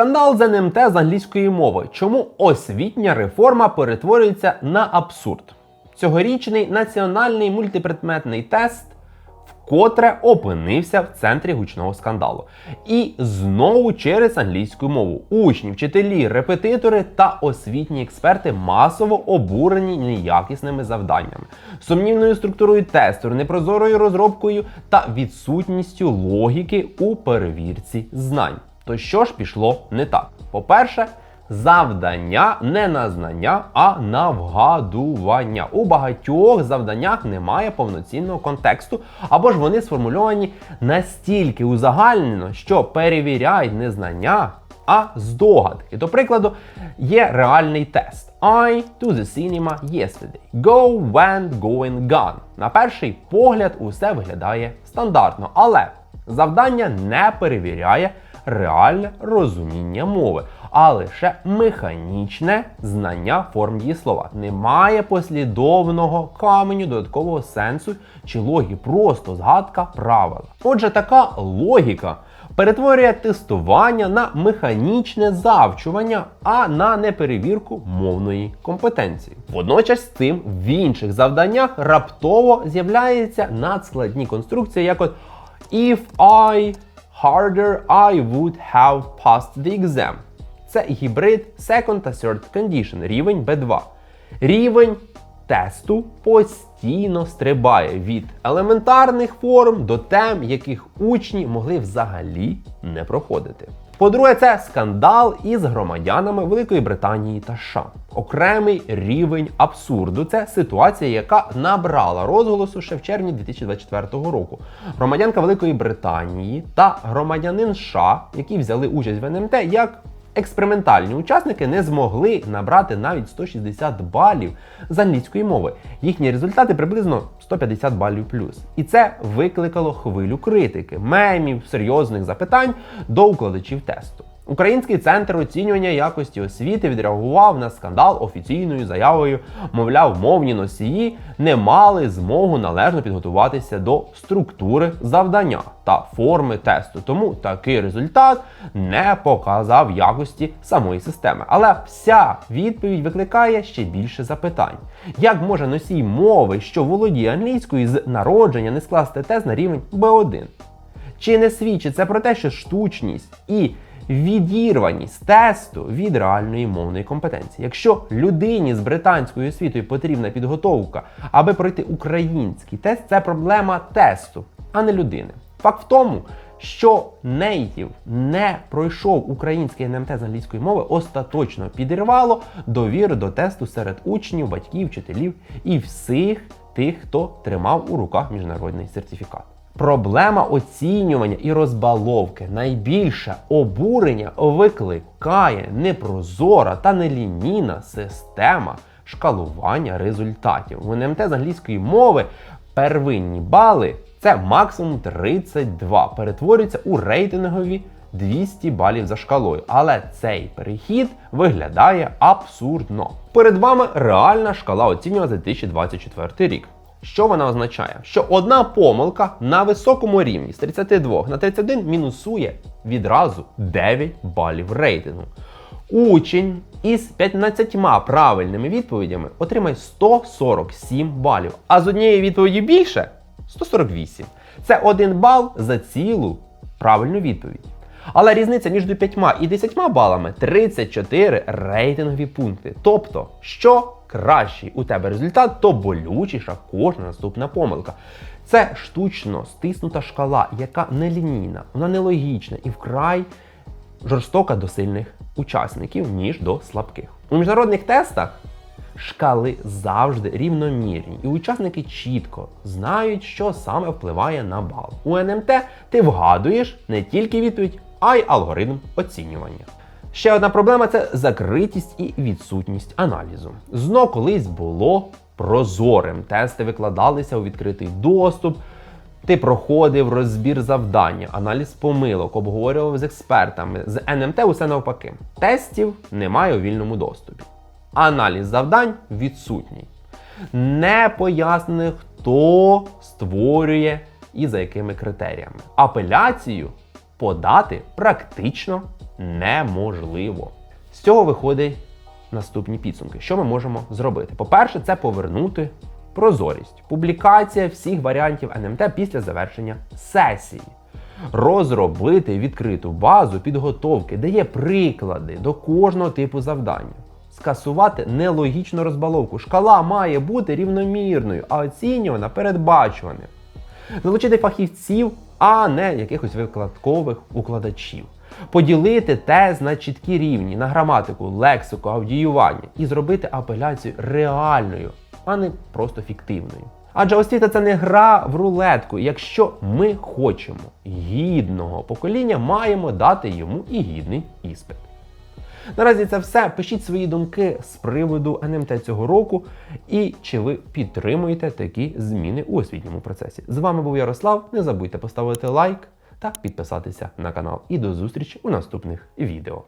Скандал з НМТ з англійської мови. Чому освітня реформа перетворюється на абсурд? Цьогорічний національний мультипредметний тест вкотре опинився в центрі гучного скандалу. І знову через англійську мову. Учні, вчителі, репетитори та освітні експерти масово обурені неякісними завданнями, сумнівною структурою тесту, непрозорою розробкою та відсутністю логіки у перевірці знань. То що ж пішло не так? По-перше, завдання не на знання, а на вгадування. У багатьох завданнях немає повноцінного контексту, або ж вони сформульовані настільки узагальнено, що перевіряють не знання, а здогадки. До прикладу, є реальний тест. I to the cinema yesterday. Go, went, going, gone. На перший погляд усе виглядає стандартно, але завдання не перевіряє реальне розуміння мови, а лише механічне знання форм дієслова. Немає послідовного каменю додаткового сенсу чи логіки, просто згадка правила. Отже, така логіка перетворює тестування на механічне завчування, а на неперевірку мовної компетенції. Водночас з цим в інших завданнях раптово з'являються надскладні конструкції, як от if I harder I would have passed the exam. Це гібрид second та third condition, рівень B2. Рівень тесту постійно стрибає від елементарних форм до тем, яких учні могли взагалі не проходити. По-друге, це скандал із громадянами Великої Британії та США. Окремий рівень абсурду. Це ситуація, яка набрала розголосу ще в червні 2024 року. Громадянка Великої Британії та громадянин США, які взяли участь в НМТ, як Експериментальні учасники не змогли набрати навіть 160 балів з англійської мови. Їхні результати приблизно 150 балів плюс. І це викликало хвилю критики, мемів, серйозних запитань до укладачів тесту. Український центр оцінювання якості освіти відреагував на скандал офіційною заявою, мовляв, мовні носії не мали змогу належно підготуватися до структури завдання та форми тесту. Тому такий результат не показав якості самої системи. Але вся відповідь викликає ще більше запитань: як може носій мови, що володіє англійською з народження, не скласти тест на рівень B1? Чи не свідчить це про те, що штучність і відірваність тесту від реальної мовної компетенції. Якщо людині з британською освітою потрібна підготовка, аби пройти український тест, це проблема тесту, а не людини. Факт в тому, що нейтів не пройшов український НМТ з англійської мови, остаточно підірвало довіру до тесту серед учнів, батьків, вчителів і всіх тих, хто тримав у руках міжнародний сертифікат. Проблема оцінювання і розбаловки найбільше обурення викликає непрозора та нелінійна система шкалування результатів. В НМТ з англійської мови первинні бали це максимум 32, перетворюються у рейтингові 200 балів за шкалою. Але цей перехід виглядає абсурдно. Перед вами реальна шкала оцінювання за 2024 рік. Що вона означає? Що одна помилка на високому рівні з 32 на 31 мінусує відразу 9 балів рейтингу. Учень із 15 правильними відповідями отримає 147 балів, а з однієї відповіді більше 148. Це 1 бал за цілу правильну відповідь. Але різниця між 5 і 10 балами 34 рейтингові пункти. Тобто, що кращий у тебе результат, то болючіша кожна наступна помилка. Це штучно стиснута шкала, яка нелінійна, вона нелогічна і вкрай жорстока до сильних учасників, ніж до слабких. У міжнародних тестах шкали завжди рівномірні, і учасники чітко знають, що саме впливає на бал. У НМТ ти вгадуєш не тільки відповідь, а й алгоритм оцінювання. Ще одна проблема це закритість і відсутність аналізу. Зно колись було прозорим. Тести викладалися у відкритий доступ. Ти проходив розбір завдання, аналіз помилок, обговорював з експертами. З НМТ усе навпаки. Тестів немає у вільному доступі. Аналіз завдань відсутній. Не пояснено, хто створює і за якими критеріями. Апеляцію подати практично неможливо. З цього виходить наступні підсумки. Що ми можемо зробити? По-перше, це повернути прозорість, публікація всіх варіантів НМТ після завершення сесії. Розробити відкриту базу підготовки, де є приклади до кожного типу завдання. Скасувати нелогічну розбаловку. Шкала має бути рівномірною, а оцінювана передбачуваним. Залучити фахівців, а не якихось викладкових укладачів. Поділити тест на чіткі рівні, на граматику, лексику, аудіювання і зробити апеляцію реальною, а не просто фіктивною. Адже освіта це не гра в рулетку. Якщо ми хочемо гідного покоління, маємо дати йому і гідний іспит. Наразі це все. Пишіть свої думки з приводу НМТ цього року і чи ви підтримуєте такі зміни у освітньому процесі. З вами був Ярослав. Не забудьте поставити лайк та підписатися на канал. І до зустрічі у наступних відео.